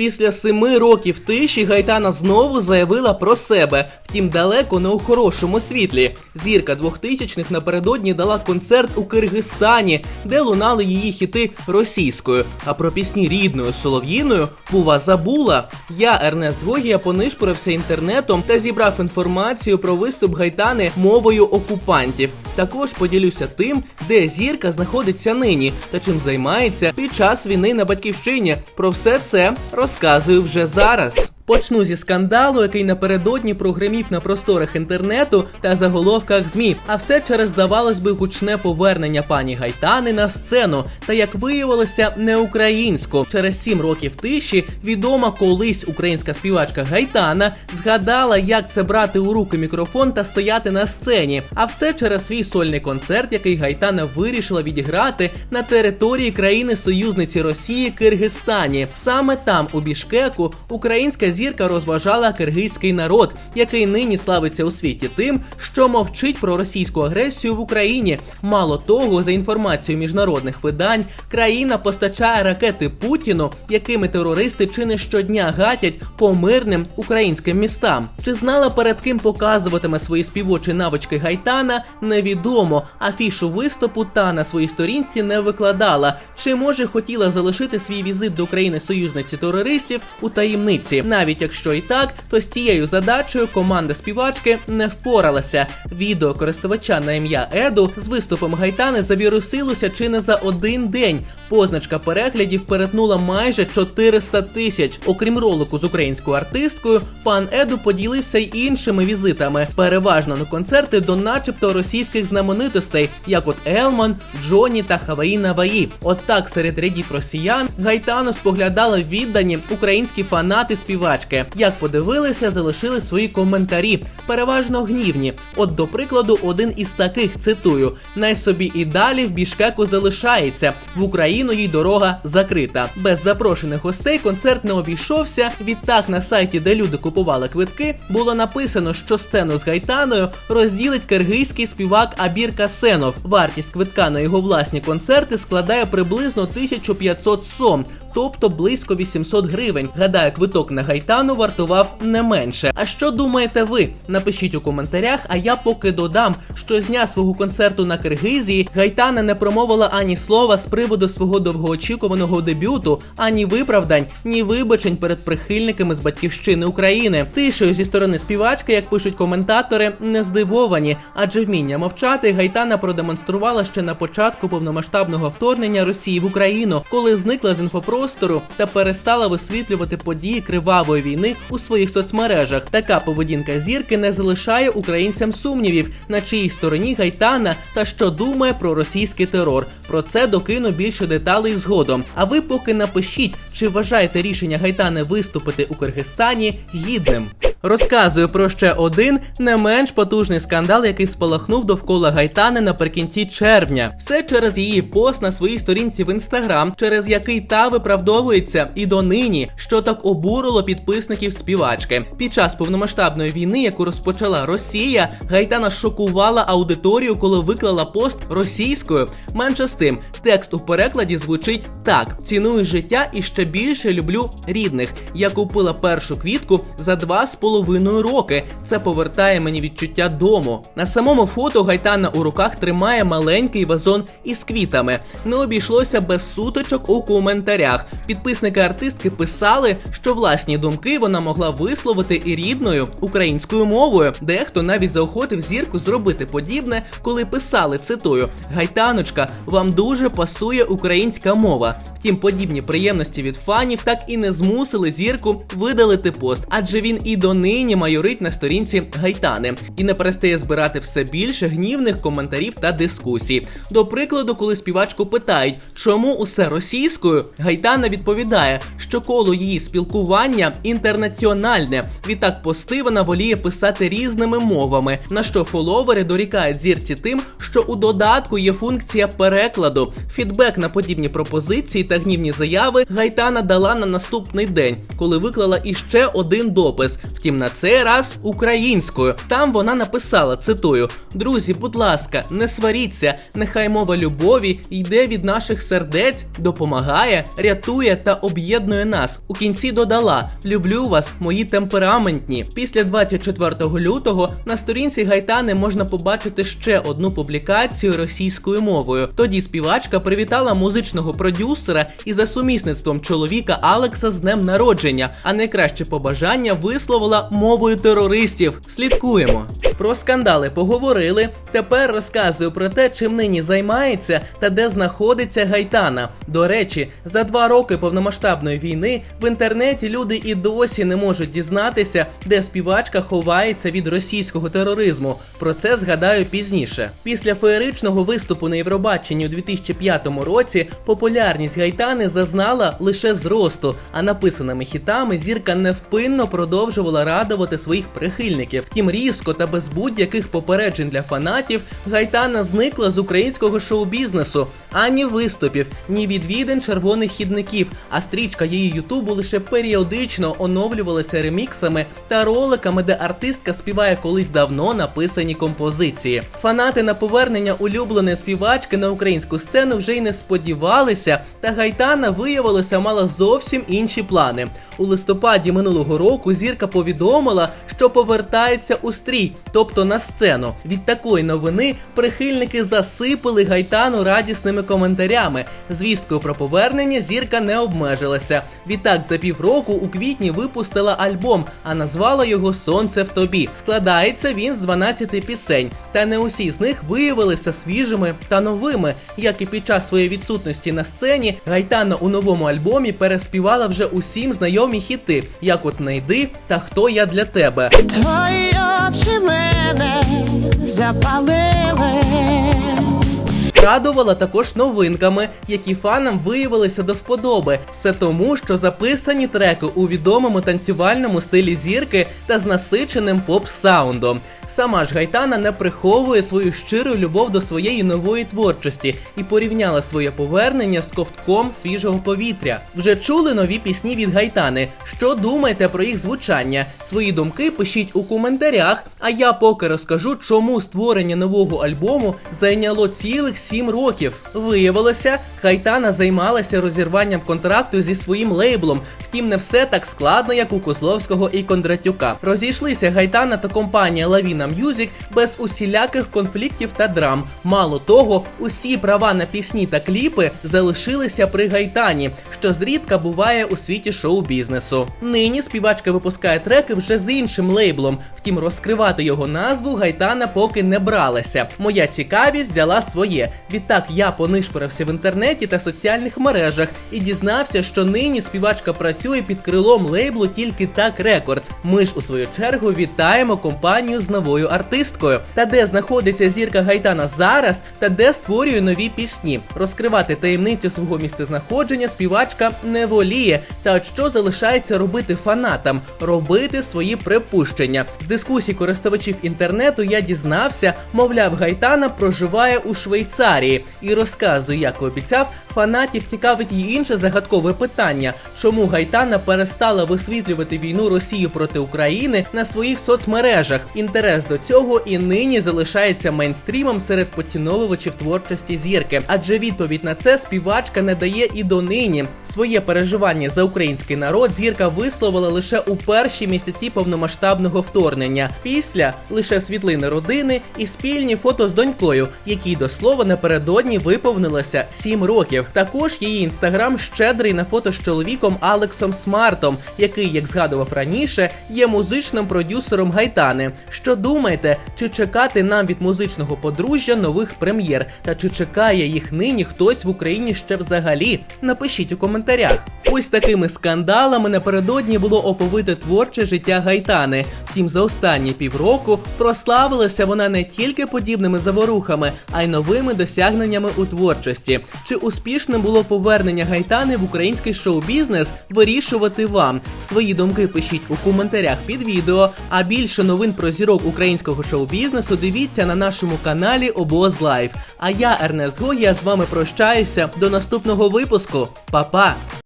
Після семи років тиші Гайтана знову заявила про себе, втім далеко не у хорошому світлі. Зірка 2000-х напередодні дала концерт у Киргизстані, де лунали її хіти російською. А про пісні рідною солов'їною бува забула. Я, Ернест Гогія, понишпорився інтернетом та зібрав інформацію про виступ Гайтани мовою окупантів. Також поділюся тим, де зірка знаходиться нині та чим займається під час війни на батьківщині. Про все це розказую вже зараз. Почну зі скандалу, який напередодні прогремів на просторах інтернету та заголовках ЗМІ. А все через здавалось би гучне повернення пані Гайтани на сцену. Та як виявилося, не українську. Через сім років тиші відома колись українська співачка Гайтана згадала, як це брати у руки мікрофон та стояти на сцені. А все через свій сольний концерт, який Гайтана вирішила відіграти на території країни союзниці Росії Киргизстані. Саме там, у Бішкеку, українська зірка розважала киргизький народ, який нині славиться у світі тим, що мовчить про російську агресію в Україні. Мало того, за інформацією міжнародних видань, країна постачає ракети Путіну, якими терористи чи не щодня гатять по мирним українським містам. Чи знала перед ким показуватиме свої співочі навички Гайтана, невідомо. Афішу виступу та на своїй сторінці не викладала. Чи може хотіла залишити свій візит до країни союзниці терористів у таємниці? Навіть якщо і так, то з цією задачею команда співачки не впоралася. Відео користувача на ім'я Еду з виступом Гайтани завірусилося чи не за один день. Позначка переглядів перетнула майже 400 тисяч. Окрім ролику з українською артисткою, пан Еду поділився й іншими візитами, переважно на концерти до начебто російських знаменитостей, як от Елман, Джоні та Хаваїна Ваї. От так серед рядів росіян Гайтану споглядали віддані українські фанати співачки. Як подивилися, залишили свої коментарі, переважно гнівні. От, до прикладу, один із таких цитую: най собі і далі в Бішкеку залишається. В Україну їй дорога закрита. Без запрошених гостей концерт не обійшовся. Відтак на сайті, де люди купували квитки, було написано, що сцену з Гайтаною розділить киргизький співак Абір Касенов. Вартість квитка на його власні концерти складає приблизно 1500 сом. Тобто близько 800 гривень. Гадаю, квиток на гайтану вартував не менше. А що думаєте ви? Напишіть у коментарях, а я поки додам, що з дня свого концерту на Киргизії Гайтана не промовила ані слова з приводу свого довгоочікуваного дебюту, ані виправдань, ні вибачень перед прихильниками з батьківщини України. Тишею зі сторони співачки, як пишуть коментатори, не здивовані, адже вміння мовчати Гайтана продемонструвала ще на початку повномасштабного вторгнення Росії в Україну, коли зникла з інфопростору та перестала висвітлювати події кривавої війни у своїх соцмережах. Така поведінка зірки не залишає українцям сумнівів, на чиїй стороні Гайтана та що думає про російський терор. Про це докину більше деталей згодом. А ви поки напишіть, чи вважаєте рішення Гайтани виступити у Киргизстані гідним. Розказую про ще один не менш потужний скандал, який спалахнув довкола Гайтани наприкінці червня. Все через її пост на своїй сторінці в інстаграм, через який та виправдовується і донині, що так обурило підписників співачки. Під час повномасштабної війни, яку розпочала Росія, Гайтана шокувала аудиторію, коли виклала пост російською. Менше з тим, текст у перекладі звучить так: ціную життя і ще більше люблю рідних. Я купила першу квітку за два з половиною роки. Це повертає мені відчуття дому. На самому фото Гайтана у руках тримає маленький вазон із квітами. Не обійшлося без сутичок у коментарях. Підписники артистки писали, що власні думки вона могла висловити і рідною українською мовою. Дехто навіть заохотив зірку зробити подібне, коли писали цитую: Гайтаночка, вам дуже пасує українська мова. Втім, подібні приємності від фанів так і не змусили зірку видалити пост, адже він і донині майорить на сторінці Гайтани і не перестає збирати все більше гнівних коментарів та дискусій. До прикладу, коли співачку питають, чому усе російською, Гайтана відповідає, що коло її спілкування інтернаціональне. Відтак пости вона воліє писати різними мовами, на що фоловери дорікають зірці тим, що у додатку є функція перекладу. Фідбек на подібні пропозиції та гнівні заяви Гайтана дала на наступний день, коли виклала іще один допис. Втім, Втім, на цей раз українською. Там вона написала: цитую: Друзі, будь ласка, не сваріться, нехай мова любові йде від наших сердець, допомагає, рятує та об'єднує нас. У кінці додала: Люблю вас, мої темпераментні. Після 24 лютого на сторінці Гайтани можна побачити ще одну публікацію російською мовою. Тоді співачка привітала музичного продюсера і за сумісництвом чоловіка Алекса з днем народження, а найкраще побажання висловила мовою терористів. Слідкуємо. Про скандали поговорили. Тепер розказую про те, чим нині займається та де знаходиться Гайтана. До речі, за два роки повномасштабної війни в інтернеті люди і досі не можуть дізнатися, де співачка ховається від російського тероризму. Про це згадаю пізніше. Після феєричного виступу на Євробаченні у 2005 році популярність Гайтани зазнала лише зросту, а написаними хітами зірка невпинно продовжувала радувати своїх прихильників. Втім, різко та без будь-яких попереджень для фанатів Гайтана зникла з українського шоу-бізнесу. Ані виступів, ні відвідин червоних хідників. А стрічка її Ютубу лише періодично оновлювалася реміксами та роликами, де артистка співає колись давно написані композиції. Фанати на повернення улюбленої співачки на українську сцену вже й не сподівалися, та Гайтана виявилося мала зовсім інші плани. У листопаді минулого року зірка повідомила, що повертається у стрій, тобто на сцену. Від такої новини прихильники засипали гайтану радісними коментарями. Звісткою про повернення зірка не обмежилася. Відтак за півроку у квітні випустила альбом, а назвала його Сонце в тобі. Складається він з 12 пісень, та не усі з них виявилися свіжими та новими. Як і під час своєї відсутності на сцені, Гайтана у новому альбомі переспівала вже усім знайомі хіти, як от не йди та хто я для тебе. Твої очі мене запалили. Радувала також новинками, які фанам виявилися до вподоби. Все тому, що записані треки у відомому танцювальному стилі зірки та з насиченим поп-саундом. Сама ж Гайтана не приховує свою щиру любов до своєї нової творчості і порівняла своє повернення з ковтком свіжого повітря. Вже чули нові пісні від Гайтани. Що думаєте про їх звучання? Свої думки пишіть у коментарях. А я поки розкажу, чому створення нового альбому зайняло цілих сім років. Виявилося, Гайтана займалася розірванням контракту зі своїм лейблом. Втім, не все так складно, як у Козловського і Кондратюка. Розійшлися Гайтана та компанія Lavina Music без усіляких конфліктів та драм. Мало того, усі права на пісні та кліпи залишилися при Гайтані, що зрідка буває у світі шоу-бізнесу. Нині співачка випускає треки вже з іншим лейблом. Втім, розкривати його назву Гайтана поки не бралася. Моя цікавість взяла своє. Відтак я понишпорився в інтернеті та соціальних мережах і дізнався, що нині співачка працює під крилом лейблу тільки так Рекордс. Ми ж у свою чергу вітаємо компанію з новою артисткою. Та де знаходиться зірка Гайтана зараз, та де створює нові пісні. Розкривати таємницю свого місцезнаходження співачка не воліє. Та от що залишається робити фанатам? Робити свої припущення. З дискусій користувачів інтернету я дізнався, мовляв, Гайтана проживає у Швейцарії і розказує, як обіцяв, фанатів цікавить і інше загадкове питання: чому Гайтана перестала висвітлювати війну Росії проти України на своїх соцмережах? Інтерес до цього і нині залишається мейнстрімом серед поціновувачів творчості зірки, адже відповідь на це співачка не дає і донині. Своє переживання за український народ зірка висловила лише у перші місяці повномасштабного вторгнення. Після лише світлини родини і спільні фото з донькою, якій до слова напередодні виповнилося 7 років. Також її інстаграм щедрий на фото з чоловіком Алексом Смартом, який, як згадував раніше, є музичним продюсером Гайтани. Що думаєте, чи чекати нам від музичного подружжя нових прем'єр? Та чи чекає їх нині хтось в Україні ще взагалі? Напишіть у коментарях. Ось такими скандалами напередодні було оповите творче життя Гайтани. Втім, за останні півроку прославилася вона не тільки подібними заворухами, а й новими досягненнями у творчості. Чи успішним було повернення Гайтани в український шоу-бізнес? Вирішувати вам. Свої думки пишіть у коментарях під відео. А більше новин про зірок українського шоу-бізнесу дивіться на нашому каналі Обоз Лайф. А я, Ернест Го, я з вами прощаюся до наступного випуску. Па-па!